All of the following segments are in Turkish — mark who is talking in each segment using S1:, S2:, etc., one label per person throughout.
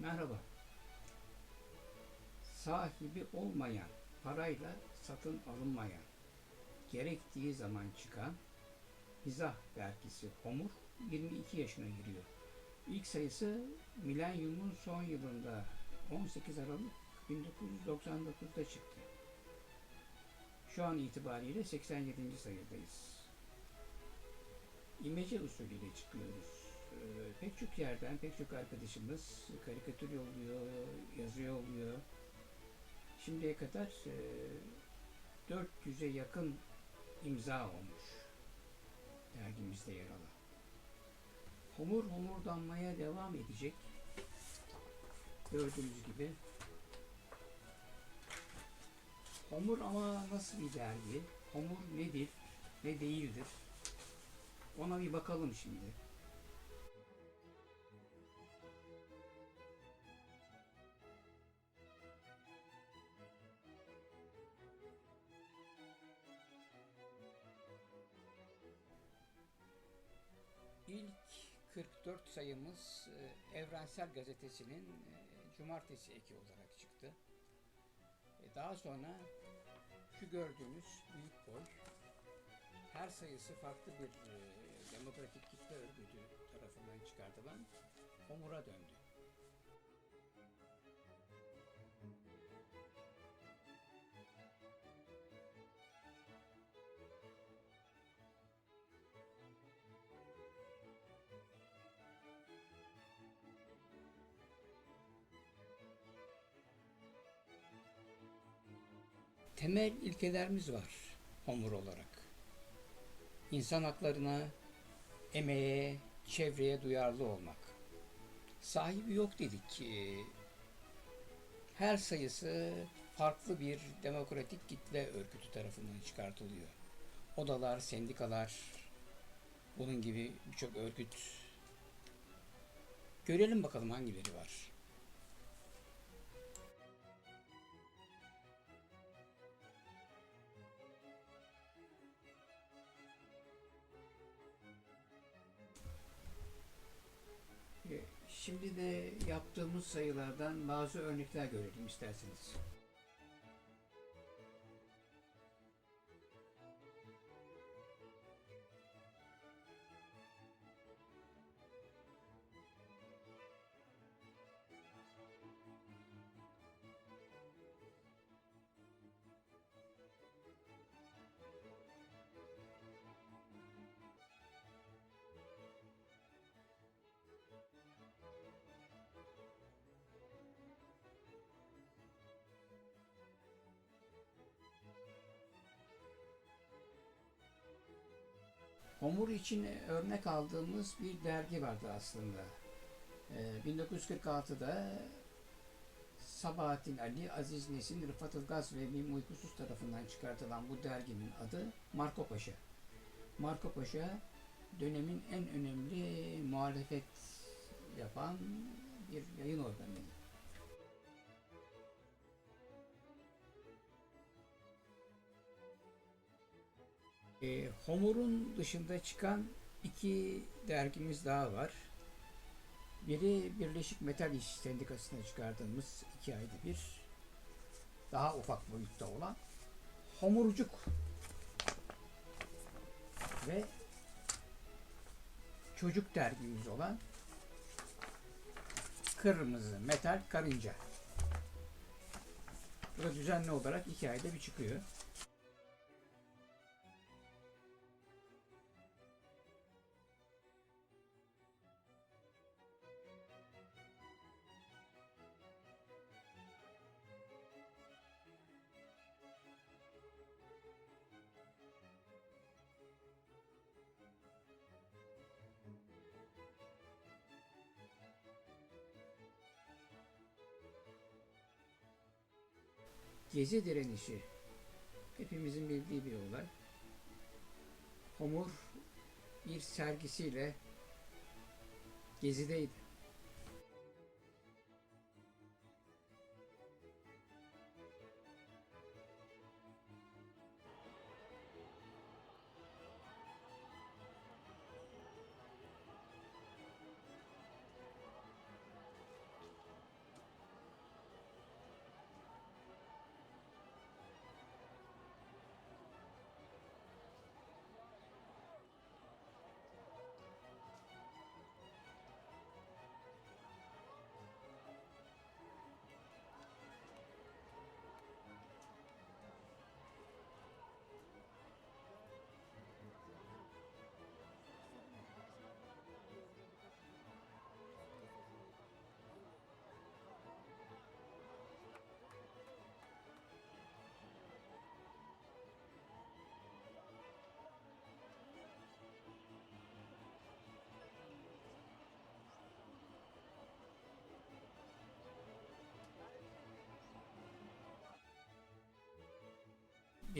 S1: Merhaba. Sahibi olmayan, parayla satın alınmayan, gerektiği zaman çıkan mizah dergisi Homur 22 yaşına giriyor. İlk sayısı milenyumun son yılında 18 Aralık 1999'da çıktı. Şu an itibariyle 87. sayıdayız. İmece usulüyle çıkıyoruz. Ee, pek çok yerden pek çok arkadaşımız karikatür yolluyor, yazı yolluyor. Şimdiye kadar e, 400'e yakın imza olmuş dergimizde yer alan. Homur homurdanmaya devam edecek. Gördüğünüz gibi. Homur ama nasıl bir dergi? Homur nedir? Ne değildir? Ona bir bakalım şimdi. Sayımız e, Evrensel Gazetesi'nin e, cumartesi eki olarak çıktı. E, Daha sonra şu gördüğünüz büyük boy her sayısı farklı bir demokratik kitle örgütü tarafından çıkartılan Homur'a döndü. Temel ilkelerimiz var Homur olarak. İnsan haklarına, emeğe, çevreye duyarlı olmak. Sahibi yok dedik. Ee, Her sayısı farklı bir demokratik kitle örgütü tarafından çıkartılıyor. Odalar, sendikalar, bunun gibi birçok örgüt. Görelim bakalım hangileri var. Şimdi de yaptığımız sayılardan bazı örnekler görelim isterseniz. Homur için örnek aldığımız bir dergi vardı aslında. Ee, 1946'da Sabahattin Ali, Aziz Nesin, Rıfat Ilgaz ve Mim Uykusuz tarafından çıkartılan bu derginin adı Marco Paşa. Marco Paşa dönemin en önemli muhalefet yapan bir yayın organıydı. E, Homur'un dışında çıkan iki dergimiz daha var. Biri Birleşik Metal İş Sendikası'na çıkardığımız iki ayda bir daha ufak boyutta olan Homurcuk ve çocuk dergimiz olan Kırmızı Metal Karınca. Bu da düzenli olarak iki ayda bir çıkıyor. Gezi direnişi hepimizin bildiği bir olay. Homur bir sergisiyle gezideydi.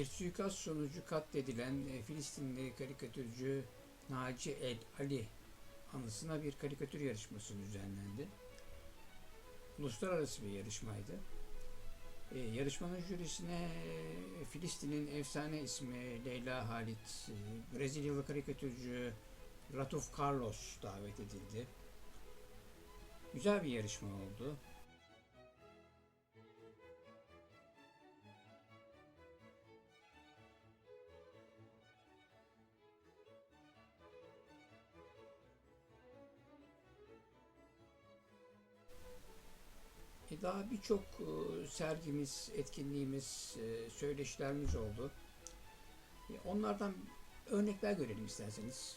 S1: Bir suikast sonucu katledilen e, Filistinli karikatürcü Naci El Ali anısına bir karikatür yarışması düzenlendi. Uluslararası bir yarışmaydı. E, yarışmanın jürisine e, Filistin'in efsane ismi Leyla Halit, e, Brezilyalı karikatürcü Ratuf Carlos davet edildi. Güzel bir yarışma oldu. Daha birçok e, sergimiz, etkinliğimiz, e, söyleşilerimiz oldu. E, Onlardan örnekler görelim isterseniz.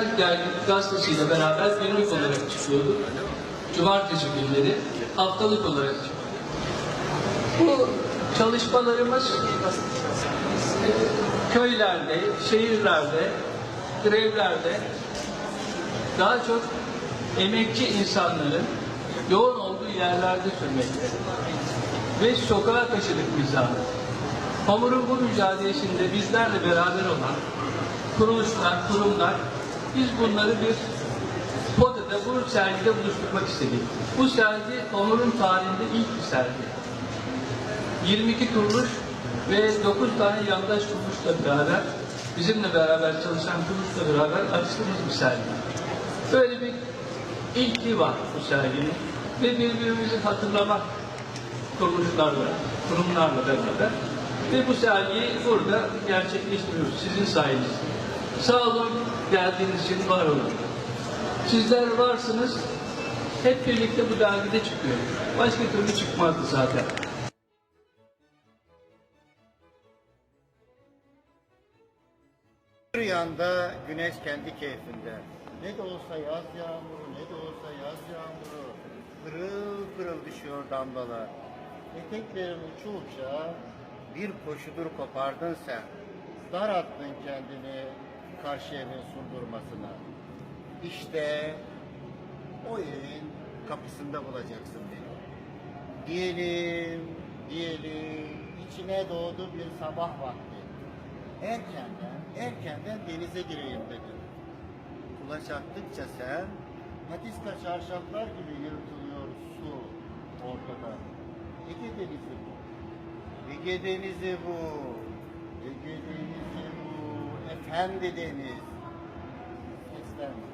S2: Dergi gazetesiyle beraber günlük olarak çıkıyordu. Cumartesi günleri haftalık olarak çıkıyor. Bu çalışmalarımız köylerde, şehirlerde, grevlerde daha çok emekçi insanların yoğun olduğu yerlerde sürmekte. Ve sokağa taşıdık mizahı. Hamurun bu mücadelesinde bizlerle beraber olan kuruluşlar, kurumlar, biz bunları bir podada, bu sergide buluşturmak istedik. Bu sergi Onur'un tarihinde ilk bir sergi. 22 kuruluş ve 9 tane yandaş kuruluşla beraber, bizimle beraber çalışan kuruluşla beraber açtığımız bir sergi. Böyle bir ilki var bu serginin ve birbirimizi hatırlamak kuruluşlarla, kurumlarla beraber ve bu sergiyi burada gerçekleştiriyoruz sizin sayenizde. Sağ olun, geldiğiniz için var olun. Sizler varsınız, hep birlikte bu dergide çıkıyor. Başka türlü çıkmazdı zaten.
S3: Rüyanda güneş kendi keyfinde. Ne de olsa yaz yağmuru, ne de olsa yaz yağmuru. Pırıl pırıl düşüyor damlalar. Eteklerin uçu uça bir koşudur kopardın sen. Dar attın kendini karşı evin sundurmasına. İşte o evin kapısında bulacaksın beni. Diyelim, diyelim içine doğdu bir sabah vakti. Erkenden, erkenden denize gireyim dedim. Kulaç attıkça sen, patiska çarşaflar gibi yırtılıyor su ortada. Ege denizi bu. Ege denizi bu. Ege denizi bu. Efendi deniz. Seslenme.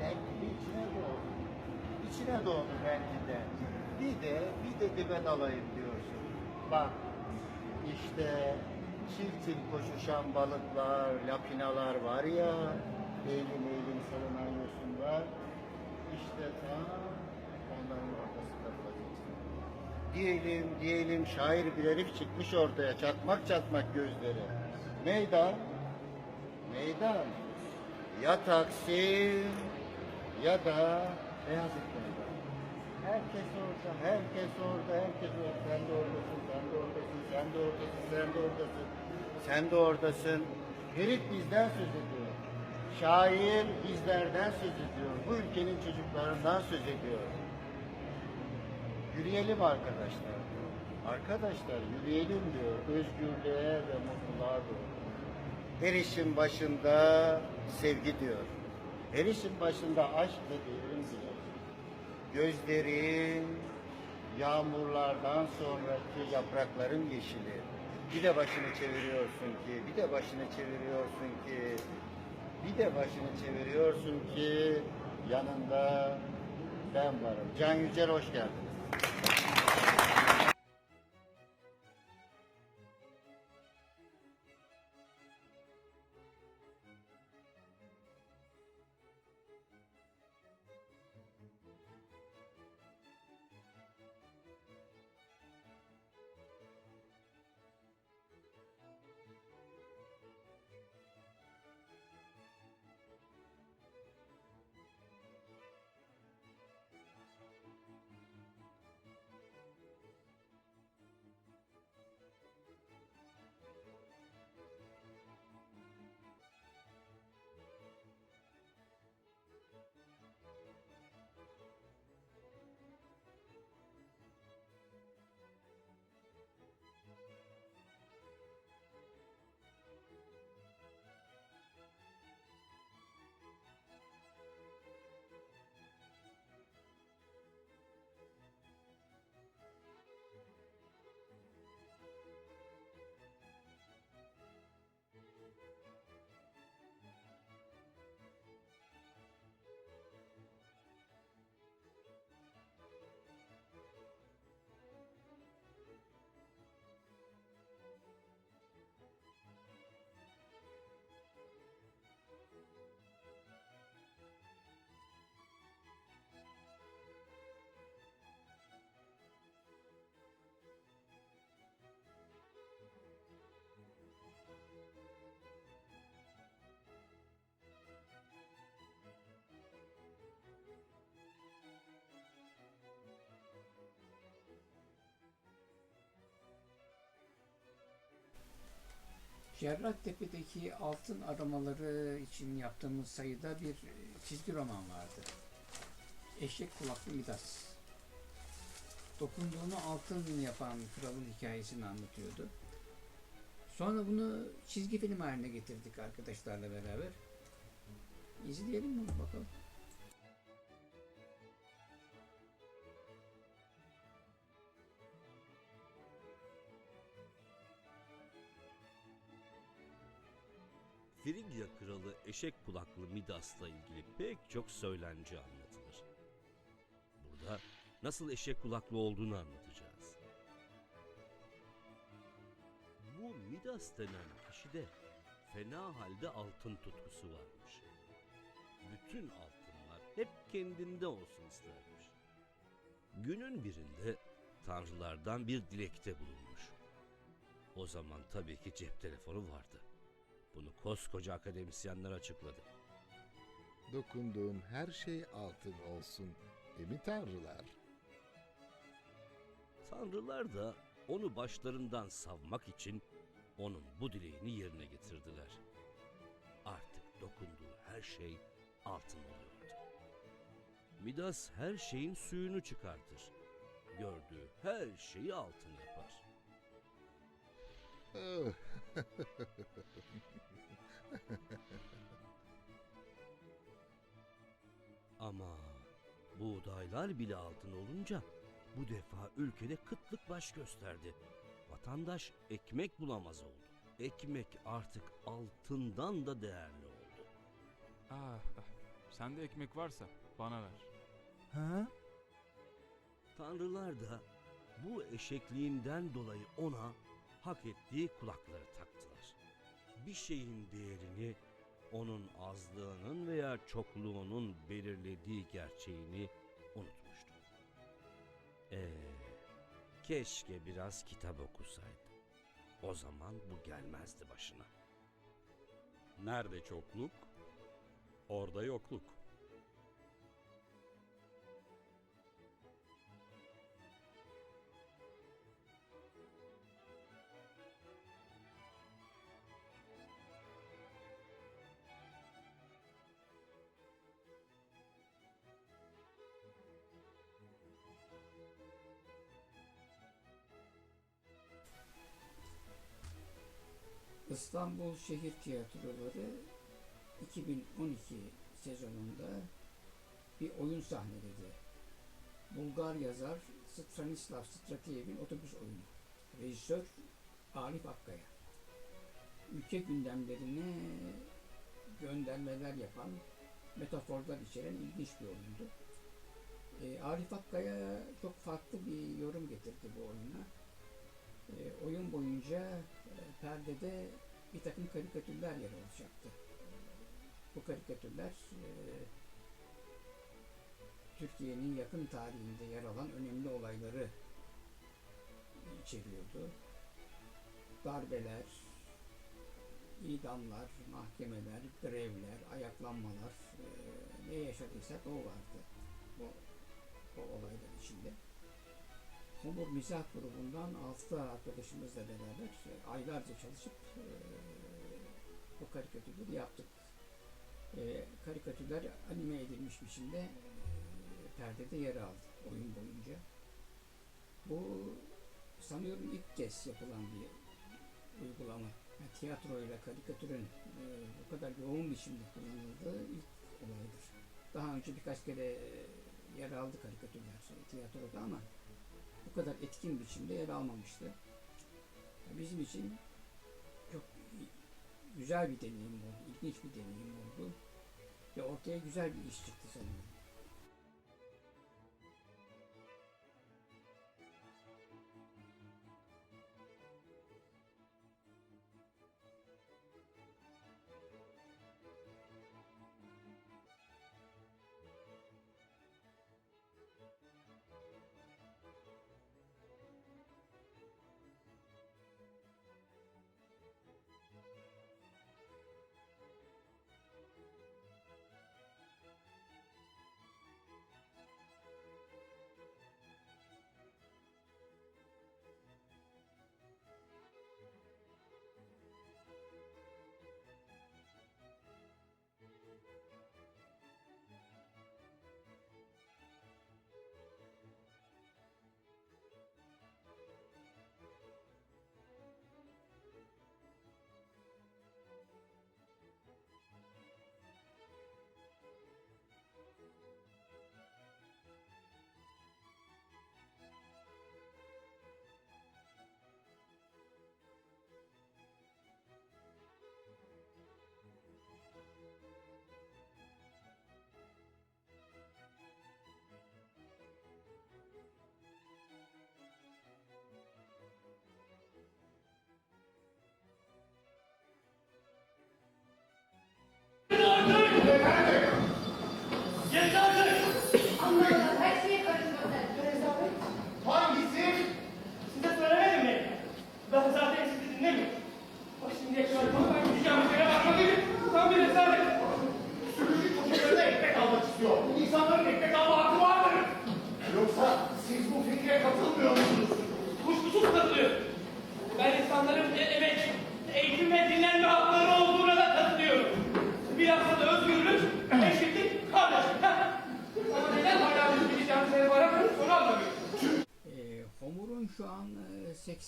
S3: Belki de içine doğdu. İçine doğdu belki de. Bir de, bir de dibe dalayım diyorsun. Bak, işte çift çift koşuşan balıklar, lapinalar var ya, eğilim eğilim salınan yosunlar. İşte tam onların ortasında bulacaksın. Diyelim, diyelim şair bir herif çıkmış ortaya, çatmak çatmak gözleri. Meydan, meydan. Ya Taksim ya da Beyazıt Meydan. Herkes orada, herkes orada, herkes orada. Sen de oradasın, sen de oradasın, sen de oradasın, sen de oradasın. Sen de oradasın. Herif bizden söz ediyor. Şair bizlerden söz ediyor. Bu ülkenin çocuklarından söz ediyor. Yürüyelim arkadaşlar. Arkadaşlar yürüyelim diyor. Özgürlüğe ve mutluluğa doğru. Her işin başında sevgi diyor. Her işin başında aşk ve devrim diyor. Gözlerin yağmurlardan sonraki yaprakların yeşili. Bir de başını çeviriyorsun ki, bir de başını çeviriyorsun ki, bir de başını çeviriyorsun ki yanında ben varım. Can Yücel hoş geldin.
S1: Cerrahtepe'deki altın aramaları için yaptığımız sayıda bir e, çizgi roman vardı. Eşek kulaklı Midas. Dokunduğunu altın yapan kralın hikayesini anlatıyordu. Sonra bunu çizgi film haline getirdik arkadaşlarla beraber. İzleyelim bunu bakalım.
S4: Eşek kulaklı Midas'la ilgili pek çok söylence anlatılır. Burada nasıl eşek kulaklı olduğunu anlatacağız. Bu Midas denen kişide fena halde altın tutkusu varmış. Bütün altınlar hep kendinde olsun istermiş. Günün birinde tanrılardan bir dilekte bulunmuş. O zaman tabii ki cep telefonu vardı. Bunu koskoca akademisyenler açıkladı.
S5: Dokunduğum her şey altın olsun. Değil mi tanrılar?
S4: Tanrılar da onu başlarından savmak için onun bu dileğini yerine getirdiler. Artık dokunduğu her şey altın oluyordu. Midas her şeyin suyunu çıkartır. Gördüğü her şeyi altın yapar. Ama buğdaylar bile altın olunca bu defa ülkede kıtlık baş gösterdi. Vatandaş ekmek bulamaz oldu. Ekmek artık altından da değerli oldu.
S6: Ah, ah. Sende ekmek varsa bana ver.
S4: Tanrılar da bu eşekliğinden dolayı ona hak ettiği kulakları taktılar. Bir şeyin değerini onun azlığının veya çokluğunun belirlediği gerçeğini unutmuştu. Ee, keşke biraz kitap okusaydı. O zaman bu gelmezdi başına.
S7: Nerede çokluk, orada yokluk.
S1: İstanbul Şehir Tiyatroları 2012 sezonunda bir oyun sahneledi. Bulgar yazar Stanislav Stratiyev'in otobüs oyunu. Rejisör Arif Akkaya. Ülke gündemlerine göndermeler yapan, metaforlar içeren ilginç bir oyundu. E, Arif Akkaya çok farklı bir yorum getirdi bu oyuna. E, oyun boyunca e, perdede bir takım karikatürler yer alacaktı. Bu karikatürler e, Türkiye'nin yakın tarihinde yer alan önemli olayları içeriyordu. Darbeler, idamlar, mahkemeler, grevler, ayaklanmalar, e, ne yaşadıysak o vardı bu, o olaylar içinde. Homur Mizah grubundan 6 arkadaşımızla beraber aylarca çalışıp e, bu karikatürleri yaptık. E, karikatürler anime edilmiş biçimde e, perdede yer aldı oyun boyunca. Bu sanıyorum ilk kez yapılan bir uygulama. Yani tiyatroyla karikatürün e, bu kadar yoğun biçimde kullanıldığı ilk olaydır. Daha önce birkaç kere yer aldı karikatürler tiyatroda ama bu kadar etkin biçimde yer almamıştı. Bizim için çok güzel bir deneyim oldu, ilginç bir deneyim oldu ve ortaya güzel bir iş çıktı sanıyorum.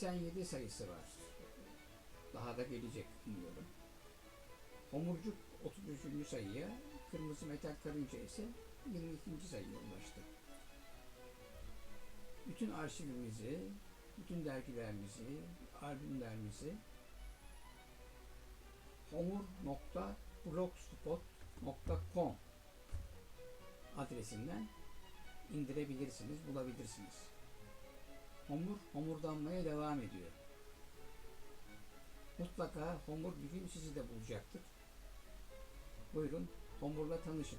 S1: 87 sayısı var. Daha da gelecek umuyorum. Homurcuk 33. sayıya, Kırmızı Metal Karınca ise 22. sayıya ulaştı. Bütün arşivimizi, bütün dergilerimizi, albümlerimizi homur.blogspot.com adresinden indirebilirsiniz, bulabilirsiniz. Homur, homurdanmaya devam ediyor. Mutlaka homur gün sizi de bulacaktır. Buyurun, homurla tanışın.